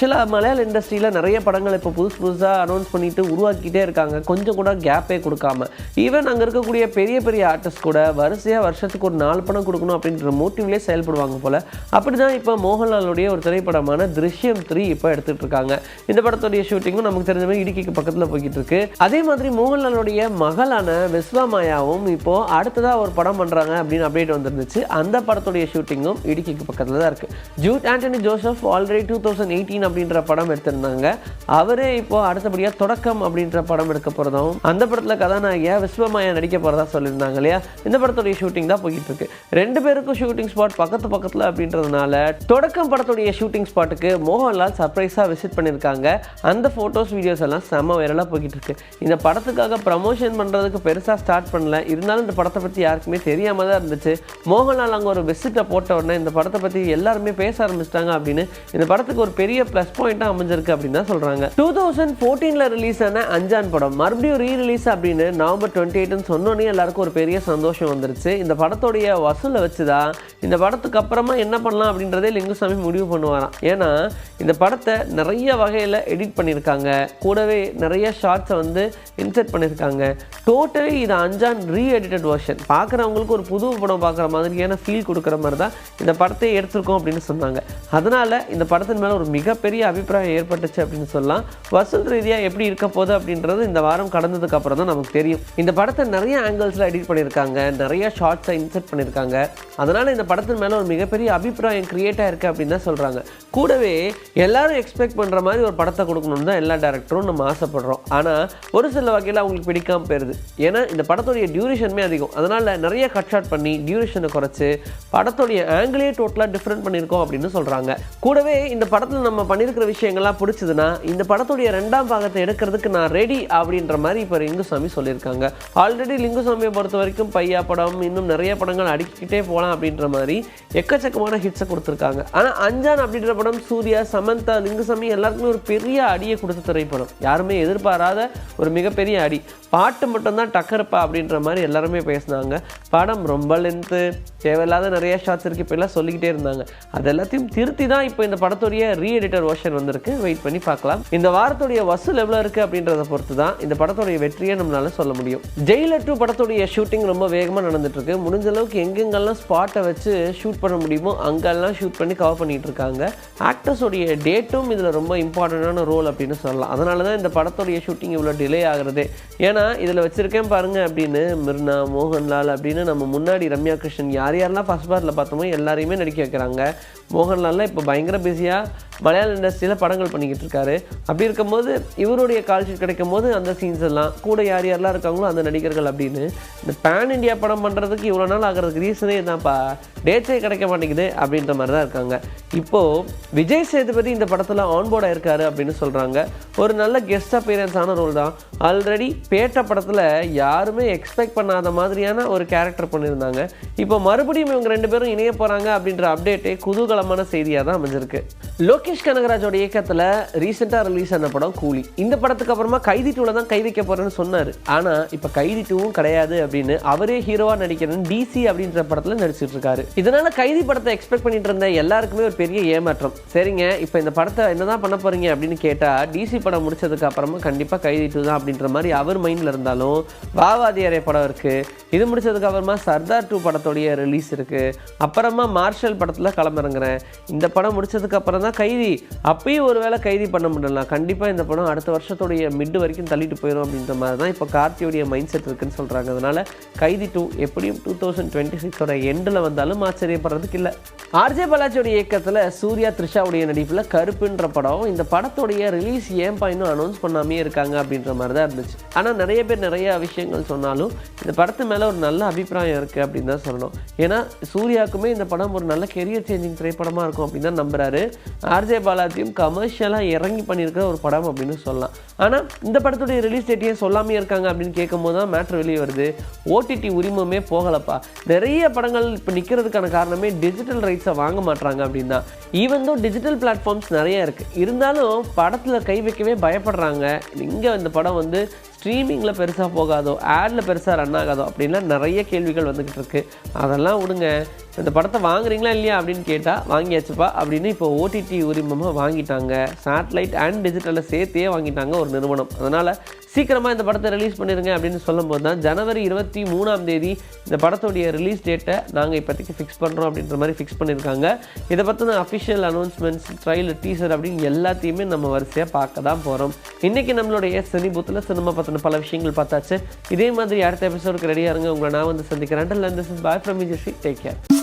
ஆக்சுவலாக மலையாள இண்டஸ்ட்ரியில் நிறைய படங்கள் இப்போ புதுசு புதுசாக அனௌன்ஸ் பண்ணிட்டு உருவாக்கிட்டே இருக்காங்க. கொஞ்சம் கூட கேப்பே கொடுக்காம. ஈவன் அங்கே இருக்கக்கூடிய பெரிய பெரிய ஆர்டிஸ்ட் கூட வரிசையாக வருஷத்துக்கு ஒரு நாலு படம் கொடுக்கணும் அப்படின்ற மோட்டிவ்லேயே செயல்படுவாங்க போல். அப்படி தான் இப்போ மோகன்லாலுடைய ஒரு திரைப்படமான திருஷ்யம் த்ரீ இப்போ எடுத்துகிட்டு இருக்காங்க. இந்த படத்துடைய ஷூட்டிங்கும் நமக்கு தெரிஞ்ச மாதிரி இடுக்கிக்கு பக்கத்தில் போய்கிட்டு இருக்கு. அதே மாதிரி மோகன்லாலுடைய மகளான விஸ்வா மாயாவும் இப்போ அடுத்ததாக ஒரு படம் பண்ணுறாங்க அப்படின்னு அப்டேட் வந்துருந்துச்சு. அந்த படத்துடைய ஷூட்டிங்கும் இடுக்கிக்கு பக்கத்தில் தான் இருக்குது Jude Anthony Joseph already two thousand eighteen அப்படின்ற படம் எடுத்திருந்தாங்க. அவரே இப்போ அடுத்தபடியாக தொடக்கம் அப்படின்ற படம் எடுக்க போகிறதாகவும் அந்த படத்தில் கதாநாயகியாக விஸ்வமாயா நடிக்க போகிறதா சொல்லியிருந்தாங்க இல்லையா? இந்த படத்துடைய ஷூட்டிங் தான் போய்கிட்டு இருக்கு ரெண்டு பேருக்கும் ஷூட்டிங் ஸ்பாட் பக்கத்து பக்கத்தில் அப்படின்றதுனால தொடக்கம் படத்துடைய ஷூட்டிங் ஸ்பாட்டுக்கு மோகன்லால் சர்ப்ரைஸாக விசிட் பண்ணியிருக்காங்க. அந்த ஃபோட்டோஸ் வீடியோஸ் எல்லாம் செம்ம வைரலாக போய்கிட்டு இருக்கு இந்த படத்துக்காக ப்ரமோஷன் பண்ணுறதுக்கு பெருசாக ஸ்டார்ட் பண்ணல. இருந்தாலும் இந்த படத்தை பற்றி யாருக்குமே தெரியாம தான் இருந்துச்சு. மோகன்லால் அங்கே ஒரு விசிட்டை போட்ட உடனே இந்த படத்தை பற்றி எல்லாருமே பேச ஆரம்பிச்சிட்டாங்க அப்படின்னு இந்த படத்துக்கு ஒரு பெரிய ப்ளஸ் ப்ளஸ் பாயிண்ட்டாக அமைஞ்சிருக்கு அப்படின்னு தான் சொல்கிறாங்க டூ தௌசண்ட் ஃபோர்டீனில் ரிலீஸ் ஆன அஞ்சான் படம். மறுபடியும் ரீ ரிலீஸ் அப்படின்னு நவம்பர் டுவெண்ட்டி எயிட்னு சொன்னோன்னே எல்லாருக்கும் ஒரு பெரிய சந்தோஷம் வந்துருச்சு. இந்த படத்துடைய வசூலை வச்சு தான் இந்த படத்துக்கு அப்புறமா என்ன பண்ணலாம் அப்படின்றதே லிங்குசாமி முடிவு பண்ணுவாராம். ஏன்னா இந்த படத்தை நிறைய வகையில் எடிட் பண்ணியிருக்காங்க. கூடவே நிறைய ஷார்ட்ஸை வந்து இன்செர்ட் பண்ணியிருக்காங்க. டோட்டலி இது அஞ்சான் ரீ எடிட்டட் வெர்ஷன் பார்க்குறவங்களுக்கு ஒரு புது படம் பார்க்குற மாதிரியான ஃபீல் கொடுக்குற மாதிரி தான் இந்த படத்தை எடுத்திருக்கோம் அப்படின்னு சொன்னாங்க. அதனால் இந்த படத்தின் மேலே ஒரு மிகப்பெரிய அபிப்பிராயம் ஏற்பட்டுச்சு அப்படின்னு சொல்லலாம். வசூல் ரீதியாக எப்படி இருக்க போகுது அப்படின்றது இந்த வாரம் கடந்ததுக்கு அப்புறம் தான் நமக்கு தெரியும். இந்த படத்தை நிறைய ஆங்கிள்ஸில் எடிட் பண்ணியிருக்காங்க. நிறைய ஷார்ட்ஸை இன்செர்ட் பண்ணியிருக்காங்க. அதனால் இந்த படத்தின் மேலே ஒரு மிகப்பெரிய அபிப்பிராயம் கிரியேட் ஆயிருக்கு அப்படின்னு தான் சொல்கிறாங்க கூடவே எல்லாரும் எக்ஸ்பெக்ட் பண்ணுற மாதிரி ஒரு படத்தை கொடுக்கணும்னு தான் எல்லா டேரக்டரும் நம்ம ஆசைப்படுறோம். ஆனால் ஒரு சில வகையில் அவங்களுக்கு பிடிக்காமல் போயிருது. ஏன்னா இந்த படத்துடைய டியூரேஷனுமே அதிகம். அதனால் நிறைய கட் ஷாட் பண்ணி டியூரேஷனை குறைச்சி படத்துடைய ஆங்கிளே டோட்டலாக டிஃப்ரெண்ட் பண்ணியிருக்கோம் அப்படின்னு சொல்கிறாங்க கூடவே இந்த படத்தில் நம்ம பண்ணியிருக்கிற விஷயங்கள்லாம் பிடிச்சதுன்னா இந்த படத்துடைய ரெண்டாம் பாகத்தை எடுக்கிறதுக்கு நான் ரெடி அப்படின்ற மாதிரி இப்போ லிங்குசாமி சொல்லியிருக்காங்க. ஆல்ரெடி லிங்குசாமியை பொறுத்த வரைக்கும் பையா படம் இன்னும் நிறைய படங்கள் அடிக்கிட்டே போகலாம் அப்படின்ற மாதிரி எக்கச்சக்கமான ஹிட்ஸை கொடுத்துருக்காங்க. ஆனால் அஞ்சான் அப்படின்ற படம் சூர்யா சமந்தா லிங்குசாமி எல்லாருக்குமே ஒரு பெரிய அடியை கொடுத்த திரைப்படம். யாருமே எதிர்பாராத ஒரு மிகப்பெரிய அடி. பாட்டு மட்டும்தான் டக்கருப்பா அப்படின்ற மாதிரி எல்லாருமே பேசினாங்க. படம் ரொம்ப லென்த்து தேவையில்லாத நிறைய ஷார்ட்ஸ் இருக்கு இப்போ எல்லாம் சொல்லிக்கிட்டே இருந்தாங்க. அது எல்லாத்தையும் திருத்தி தான் இப்போ இந்த படத்துடைய ரீ எடிட்டர் ஓஷன் வந்திருக்கு. வெயிட் பண்ணி பார்க்கலாம். இந்த வாரத்துடைய வசூல் எவ்வளோ இருக்குது அப்படின்றத பொறுத்து தான் இந்த படத்துடைய வெற்றியை நம்மளால சொல்ல முடியும். ஜெயிலர் டூ படத்துடைய ஷூட்டிங் ரொம்ப வேகமாக நடந்துட்டுருக்கு. முடிஞ்ச அளவுக்கு எங்கெங்கெல்லாம் ஸ்பாட்டை வச்சு ஷூட் பண்ண முடியுமோ அங்கெல்லாம் ஷூட் பண்ணி கவர் பண்ணிட்டு இருக்காங்க. ஆக்டர்ஸோடைய டேட்டும் இதில் ரொம்ப இம்பார்ட்டண்டான ரோல் அப்படின்னு சொல்லலாம். அதனால தான் இந்த படத்துடைய ஷூட்டிங் இவ்வளோ டிலே ஆகிறது. ஏன்னா இதில் வச்சிருக்கேன் பாருங்க அப்படின்னு மிர்னா மோகன்லால் அப்படின்னு நம்ம முன்னாடி ரம்யா கிருஷ்ணன் யார் யாரெல்லாம் ஃபஸ்ட் பார்ட்டில் பார்த்தோமோ எல்லாரையுமே நடிக்க வைக்கிறாங்க. மோகன்லால்லாம் இப்போ பயங்கர பிஸியாக மலையாள இண்டஸ்ட்ரியில் படங்கள் பண்ணிக்கிட்டு இருக்காரு. அப்படி இருக்கும்போது இவருடைய கால் ஷீட் கிடைக்கும் போது அந்த சீன்ஸ் எல்லாம் கூட யார் யாரெல்லாம் இருக்காங்களோ அந்த நடிகர்கள் அப்படின்னு இந்த பேன் இந்தியா படம் பண்ணுறதுக்கு இவ்வளோ நாள் ஆகிறதுக்கு ரீசனே தான்ப்பா டேட்ஸே கிடைக்க மாட்டேங்குது அப்படின்ற மாதிரி தான் இருக்காங்க. இப்போது விஜய் சேதுபதி இந்த படத்தில் ஆன்போர்ட் ஆயிருக்காரு அப்படின்னு சொல்கிறாங்க ஒரு நல்ல கெஸ்ட் அப்பியரன்ஸான ரோல் தான். ஆல்ரெடி பேட்ட படத்தில் யாருமே எக்ஸ்பெக்ட் பண்ணாத மாதிரியான ஒரு கேரக்டர் பண்ணியிருந்தாங்க. இப்போ மறுபடியும் இவங்க ரெண்டு பேரும் இணைய போகிறாங்க அப்படின்ற அப்டேட்டே குதூகலமான செய்தியாக தான் அமைஞ்சிருக்கு. லோகேஷ் கனகராஜோட இயக்கத்தில் ரீசெண்டாக ரிலீஸ் ஆன படம் கூலி. இந்த படத்துக்கு அப்புறமா கைதி டூவில் தான் கை வைக்க போகிறேன்னு சொன்னார். ஆனால் இப்போ கைதி டூவும் கிடையாது அப்படின்னு அவரே ஹீரோவாக நடிக்கிறேன்னு டிசி அப்படின்ற படத்தில் நடிச்சிட்டு இருக்காரு. இதனால கைதி படத்தை எக்ஸ்பெக்ட் பண்ணிட்டு இருந்த எல்லாருக்குமே ஒரு பெரிய ஏமாற்றம். சரிங்க இப்போ இந்த படத்தை என்னதான் பண்ண போறீங்க அப்படின்னு கேட்டால் டிசி படம் முடிச்சதுக்கு அப்புறமா கண்டிப்பாக கைதி டூ தான் அப்படின்ற மாதிரி அவர் மைண்டில் இருந்தாலும் வாவாதியாரே படம் இருக்கு. இது முடிச்சதுக்கு அப்புறமா சர்தார் டூ படத்தோடைய ரிலீஸ் இருக்கு. அப்புறமா மார்ஷல் படத்தில் களமிறங்குறேன். இந்த படம் முடிச்சதுக்கு அப்புறம் தான் கைதி. அப்பயும் ஒரு வேளை கைதி பண்ண முடியலாம் கண்டிப்பாக இந்த படம் அடுத்த வருஷத்துடைய மிட் வரைக்கும் தள்ளிட்டு போயிடும் அப்படின்ற மாதிரி தான் இப்போ கார்த்தியோடைய மைண்ட் செட் இருக்குன்னு சொல்கிறாங்க அதனால கைதி டூ எப்படியும் டூ தௌசண்ட் டுவெண்ட்டி சிக்ஸோட எண்டில் வந்தாலும் ஆச்சரியப்படுறதுக்கு இல்லை. ஆர்ஜே பாலாஜியோட இயக்கத்தில் சூர்யா த்ரிஷாவுடைய நடிப்பில் கருப்புன்ற படம் இந்த படத்துடைய ரிலீஸ் ஏன்பா இன்னும் அனௌன்ஸ் பண்ணாமே இருக்காங்க அப்படின்ற மாதிரி தான் இருந்துச்சு. ஆனால் நிறைய பேர் நிறைய விஷயங்கள் சொன்னாலும் இந்த படத்து மேலே ஒரு நல்ல அபிப்பிராயம் இருக்குது அப்படின்னு தான் சொல்லணும். ஏன்னா சூர்யாவுக்குமே இந்த படம் ஒரு நல்ல கெரியர் சேஞ்சிங் திரைப்படமாக இருக்கும் அப்படின்னு தான் நம்புறாரு. ஆர்ஜே பாலாஜியும் கமர்ஷியலாக இறங்கி பண்ணியிருக்கிற ஒரு படம் அப்படின்னு சொல்லலாம். ஆனால் இந்த படத்துடைய ரிலீஸ் டேட்டையே சொல்லாமே இருக்காங்க அப்படின்னு கேட்கும்போது தான் மேட்ரு வெளியே வருது. ஓடிடி உரிமமே போகலப்பா. நிறைய படங்கள் இப்போ நிற்கிறதுக்கான காரணமே டிஜிட்டல் ரைட்ஸை வாங்க மாட்றாங்க அப்படின்னா ஈவன் தோ டிஜிட்டல் பிளாட்ஃபார்ம்ஸ் நிறைய இருக்குது இருந்தாலும் படத்தில் கை வைக்கவே பயப்படுறாங்க. இங்கே இந்த படம் வந்து ஸ்ட்ரீமிங்கில் பெருசாக போகாதோ ஆடில் பெருசாக ரன் ஆகாதோ அப்படின்லாம் நிறைய கேள்விகள் வந்துக்கிட்டு இருக்கு. அதெல்லாம் விடுங்க. இந்த படத்தை வாங்குறீங்களா இல்லையா அப்படின்னு கேட்டால் வாங்கியாச்சுப்பா அப்படின்னு இப்போ ஓடிடி உரிமமாக வாங்கிட்டாங்க. சேட்டலைட் அண்ட் டிஜிட்டலில் சேர்த்தே வாங்கிட்டாங்க ஒரு நிறுவனம். அதனால் சீக்கிரமாக இந்த படத்தை ரிலீஸ் பண்ணிடுங்க அப்படின்னு சொல்லும்போது தான் ஜனவரி இருபத்தி மூணாம் தேதி இந்த படத்துடைய ரிலீஸ் டேட்டை நாங்கள் இப்போதைக்கு ஃபிக்ஸ் பண்ணுறோம் அப்படின்ற மாதிரி ஃபிக்ஸ் பண்ணியிருக்காங்க இதை பற்றின அஃபிஷியல் அனௌன்ஸ்மெண்ட்ஸ் ட்ரைலர் டீசர் அப்படின்னு எல்லாத்தையுமே நம்ம வரிசையாக பார்க்க தான் போகிறோம் இன்றைக்கி நம்மளுடைய சினி பூத்தில் சினிமா பற்றின பல விஷயங்கள் பார்த்தாச்சு. இதே மாதிரி அடுத்த எபிசோடுக்கு ரெடியாக இருங்க. உங்களை நான் வந்து சந்திக்கிறேன். Bye from Vijay take care